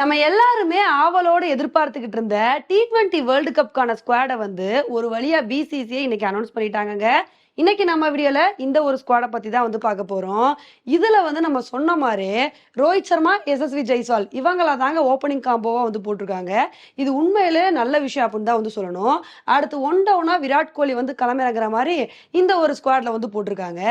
நம்ம எல்லாருமே ஆவலோடு எதிர்பார்த்துக்கிட்டு இருந்த டி டுவெண்ட்டி வேர்ல்டு கப்கான ஸ்குவாடை வந்து ஒரு வழியா பிசிசிஐ இன்னைக்கு அனௌன்ஸ் பண்ணிட்டாங்க இன்னைக்கு நம்ம வீடியோல இந்த ஒரு ஸ்குவாடை பத்தி தான் வந்து பார்க்க போறோம். இதுல வந்து நம்ம சொன்ன மாதிரி ரோஹித் சர்மா எஸ்எஸ்வி ஜெய்ஸ்வால் இவங்களா தாங்க ஓப்பனிங் காம்போவா வந்து போட்டிருக்காங்க. இது உண்மையிலே நல்ல விஷயம் அப்படின்னு தான் வந்து சொல்லணும். அடுத்து ஒன் டவுனா விராட் கோலி வந்து களமிறங்குற மாதிரி இந்த ஒரு ஸ்குவாட்ல வந்து போட்டிருக்காங்க.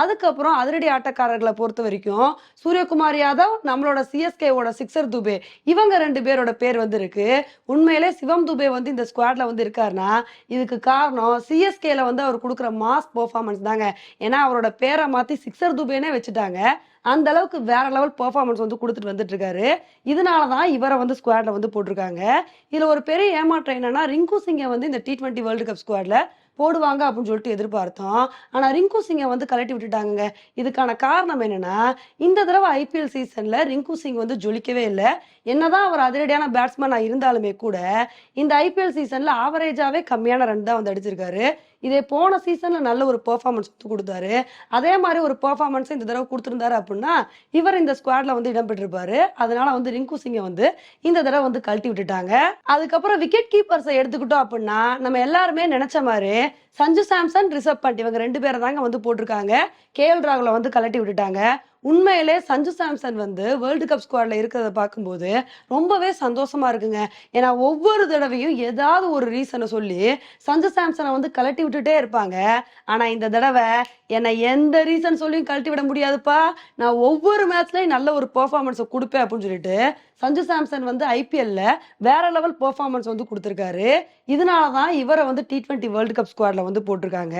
அதுக்கப்புறம் அதிரடி ஆட்டக்காரர்களை பொறுத்த வரைக்கும் சூரியகுமார் யாதவ் நம்மளோட சிஎஸ்கேவோட சிக்ஸர் துபே இவங்க ரெண்டு பேரோட பேர் வந்து இருக்கு உண்மையிலே சிவம் துபே வந்து இந்த ஸ்குவாட்ல வந்து இருக்காருன்னா இதுக்கு காரணம் சிஎஸ்கேல வந்து அவர் கொடுக்குற மாஸ் பெர்ஃபார்மன்ஸ் தாங்க. ஏன்னா அவரோட பேரை மாத்தி சிக்ஸர் துபேனே வச்சுட்டாங்க. அந்த அளவுக்கு வேற லெவல் பெர்ஃபார்மன்ஸ் வந்து கொடுத்துட்டு வந்துட்டு இருக்காரு இதனால தான் இவரை வந்து ஸ்குவாட்ல வந்து போட்டிருக்காங்க. இதுல ஒரு பெரிய ஏமாற்றம் என்னன்னா ரிங்கு சிங்கை வந்து இந்த டி டுவெண்ட்டி வேர்ல்டு கப் ஸ்குவாட்ல போடுவாங்க அப்படின்னு சொல்லிட்டு எதிர்பார்த்தோம். ஆனால் ரிங்கு சிங்கை வந்து கலட்டி விட்டுட்டாங்க இதுக்கான காரணம் என்னன்னா இந்த தடவை ஐபிஎல் சீசன்ல ரிங்கு சிங் வந்து ஜொலிக்கவே இல்லை. என்னதான் அவர் அதிரடியான பேட்ஸ்மேனாக இருந்தாலுமே கூட இந்த ஐபிஎல் சீசன்ல ஆவரேஜாவே கம்மியான ரன் தான் வந்து அடிச்சிருக்காரு. இதே போன சீசன்ல நல்ல ஒரு பெர்ஃபார்மன்ஸ் வந்து கொடுத்தாரு. அதே மாதிரி ஒரு பெர்ஃபார்மன்ஸ் இந்த தடவை கொடுத்துருந்தாரு அப்படின்னா இவர் இந்த ஸ்குவாட்ல வந்து இடம்பெற்றிருப்பாரு அதனால வந்து ரிங்கு சிங்கை வந்து இந்த தடவை வந்து கழட்டி விட்டுட்டாங்க. அதுக்கப்புறம் விக்கெட் கீப்பர்ஸை எடுத்துக்கிட்டோம் அப்படின்னா நம்ம எல்லாருமே நினைச்ச மாதிரி சஞ்சு சாம்சன் ரிஷப் பண்ட் இவங்க ரெண்டு பேரை தாங்க வந்து போட்டிருக்காங்க. கேஎல் ராகுல வந்து கலட்டி விட்டுட்டாங்க. உண்மையிலே சஞ்சு சாம்சன் வந்து வேர்ல்டு கப் ஸ்குவாட்ல இருக்கிறத பார்க்கும்போது ரொம்பவே சந்தோஷமா இருக்குங்க. ஏன்னா ஒவ்வொரு தடவையும் ஏதாவது ஒரு ரீசனை சொல்லி சஞ்சு சாம்சனை வந்து கலட்டி விட்டுட்டே இருப்பாங்க. ஆனா இந்த தடவை என்னை எந்த ரீசன் சொல்லியும் கழட்டி விட முடியாதுப்பா. நான் ஒவ்வொரு மேட்ச்லயும் நல்ல ஒரு பெர்ஃபார்மன்ஸை கொடுப்பேன் அப்படின்னு சொல்லிட்டு சஞ்சு சாம்சன் வந்து ஐபிஎல்ல வேற லெவல் பெர்ஃபார்மன்ஸ் வந்து கொடுத்துருக்காரு. இதனால தான் இவரை வந்து டி ட்வெண்ட்டி வேர்ல்டு கப் ஸ்குவாட்ல வந்து போட்டிருக்காங்க.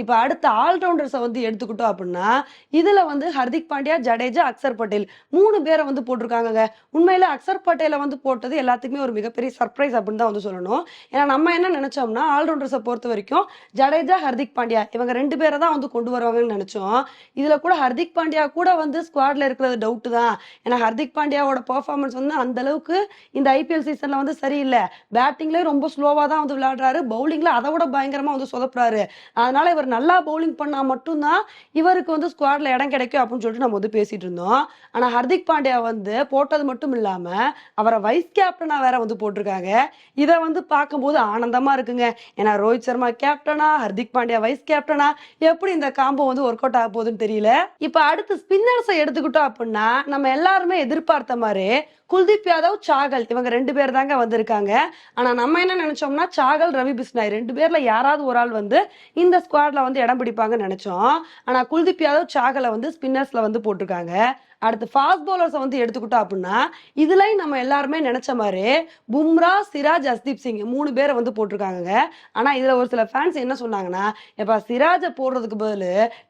இப்போ அடுத்த ஆல்ரவுண்டர்ஸை வந்து எடுத்துக்கிட்டோம் அப்படின்னா இதுல வந்து ஹர்திக் பாண்டியா ஜடேஜா அக்சர் பட்டேல். மூணு பேரை வந்து போட்டிருக்காங்கங்க. உண்மையில அக்சர் பட்டேலை வந்து போட்டது எல்லாத்துக்குமே ஒரு மிகப்பெரிய சர்ப்ரைஸ் அப்படின்னு தான் வந்து சொல்லணும். ஏன்னா நம்ம என்ன நினைச்சோம்னா ஆல்ரவுண்டர்ஸை பொறுத்த வரைக்கும் ஜடேஜா ஹர்திக் பாண்டியா இவங்க ரெண்டு பேரை தான் வந்து கொண்டு வருவாங்கன்னு நினைச்சோம். இதுல கூட ஹர்திக் பாண்டியா கூட வந்து ஸ்குவாட்ல இருக்கிறது டவுட் தான். ஏன்னா ஹர்திக் பாண்டியாவோட பெர்ஃபார்மன்ஸ் வந்து அந்த அளவுக்கு இந்த ஐபிஎல் சீசன்ல வந்து சரியில்லை. பேட்டிங்லயே ரொம்ப ஸ்லோவா தான் வந்து விளையாடுறாரு. பவுலிங்ல அதை விட பயங்கரமா வந்து சொதப்புறாரு. அதனால இவர் நல்லா பவுலிங் பண்ணா மட்டும்தான் இவருக்கு வந்து ஸ்குவாட்ல இடம் கிடைக்கும் அப்படின்னு சொல்லிட்டு நம்ம வந்து பேசிட்டு இருந்தோம். ஆனா ஹர்திக் பாண்டியா வந்து போட்டது மட்டும் இல்லாம அவரை வைஸ் கேப்டனா வேற வந்து போட்டிருக்காங்க. இதை வந்து பார்க்கும்போது ஆனந்தமா இருக்குங்க. ஏன்னா ரோஹித் சர்மா கேப்டனா ஹர்திக் பாண்டியா வைஸ் கேப்டனா எப்படி இந்த காம்போ வந்து ஒர்க் அவுட் ஆக போகுதுன்னு தெரியல. இப்ப அடுத்து ஸ்பின்னர்ஸை எடுத்துக்கிட்டோம் அப்படின்னா நம்ம எல்லாருமே எதிர்பார்த்த மாதிரி குல்தீப் யாதவ் சாகல் இவங்க ரெண்டு பேர் தாங்க வந்திருக்காங்க. ஆனா நம்ம என்ன நினைச்சோம்னா சாகல் ரவி பிஸ்னாய் ரெண்டு பேர்ல யாராவது ஒரு ஆள் வந்து இந்த ஸ்குவாட்ல வந்து இடம் பிடிப்பாங்கன்னு நினைச்சோம். ஆனா குல்தீப் யாதவ் சாகலை வந்து ஸ்பின்னர்ஸ்ல வந்து போட்டிருக்காங்க. அடுத்து ஃபாஸ்ட் பவுலர்ஸை வந்து எடுத்துக்கிட்டோம் அப்படின்னா இதுலையும் நம்ம எல்லாருமே நினைச்ச மாதிரி பும்ரா சிராஜ் அஸ்தீப் சிங் மூணு பேரை வந்து போட்டிருக்காங்க ஆனால் இதில் ஒரு சில ஃபேன்ஸ் என்ன சொன்னாங்கன்னா எப்பா சிராஜை போடுறதுக்கு பதில்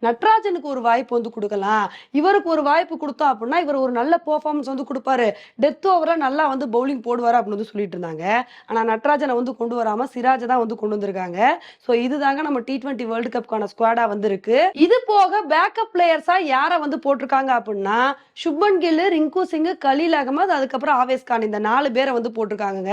நட்ராஜனுக்கு ஒரு வாய்ப்பு வந்து கொடுக்கலாம். இவருக்கு ஒரு வாய்ப்பு கொடுத்தோம் அப்படின்னா இவர் ஒரு நல்ல பெர்ஃபார்மன்ஸ் வந்து கொடுப்பாரு. டெத் ஓவரா நல்லா வந்து பவுலிங் போடுவார் அப்படின்னு வந்து சொல்லிட்டு இருந்தாங்க. ஆனா நட்ராஜனை வந்து கொண்டு வராம சிராஜை தான் வந்து கொண்டு வந்திருக்காங்க. ஸோ இதுதாங்க நம்ம டி ட்வெண்ட்டி வேர்ல்டு கப்கான ஸ்குவாடா வந்திருக்கு. இது போக பேக்கப் பிளேயர்ஸா யாரை வந்து போட்டிருக்காங்க அப்படின்னா சுப்மன் கில்லு ரிங்கு சிங்கு கலீல் அகமது அதுக்கப்புறம் ஆவேஸ் கான். இந்த நாலு பேரை வந்து போட்டிருக்காங்க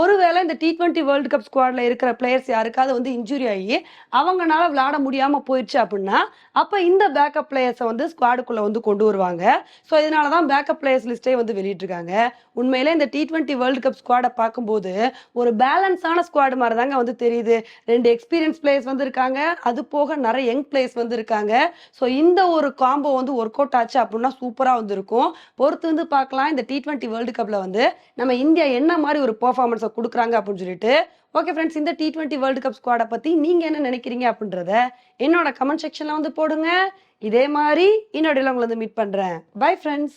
ஒருவேளை இந்த டி டுவெண்ட்டி வேர்ல்டு கப் ஸ்குவாட்ல இருக்கிற பிளேயர்ஸ் யாருக்காவது வந்து இன்ஜுரி ஆகி அவங்கனால விளையாட முடியாம போயிடுச்சு அப்படின்னா அப்ப இந்த பேக்கப் பிளேயர்ஸை வந்து ஸ்குவாடுக்குள்ள வந்து கொண்டு வருவாங்க. ஸோ இதனால தான் பேக்கப் பிளேயர்ஸ் லிஸ்டே வந்து வெளியிட்டிருக்காங்க. உண்மையிலே இந்த டி ட்வெண்ட்டி வேர்ல்டு கப் ஸ்குவாடை பார்க்கும்போது ஒரு பேலன்ஸான ஸ்குவாடு மாதிரி தாங்க வந்து தெரியுது. ரெண்டு எக்ஸ்பீரியன்ஸ் பிளேயர்ஸ் வந்து இருக்காங்க. அது போக நிறைய யங் பிளேயர்ஸ் வந்து இருக்காங்க. ஸோ இந்த ஒரு காம்போ வந்து ஒர்க் அவுட் ஆச்சு அப்படின்னா சூப்பர் சூப்பராக வந்திருக்கும். பொறுத்து வந்து பார்க்கலாம். இந்த டி டுவெண்ட்டி வேர்ல்டு கப்ல வந்து நம்ம இந்தியா என்ன மாதிரி ஒரு பர்ஃபார்மன்ஸை கொடுக்குறாங்க அப்படின்னு சொல்லிட்டு. ஓகே ஃப்ரெண்ட்ஸ் இந்த டி டுவெண்ட்டி வேர்ல்டு கப் ஸ்குவாடை பத்தி நீங்க என்ன நினைக்கிறீங்க அப்படின்றத என்னோட கமெண்ட் செக்ஷனில் வந்து போடுங்க. இதே மாதிரி இன்னொடையில் உங்களை வந்து மீட் பண்றேன். Bye friends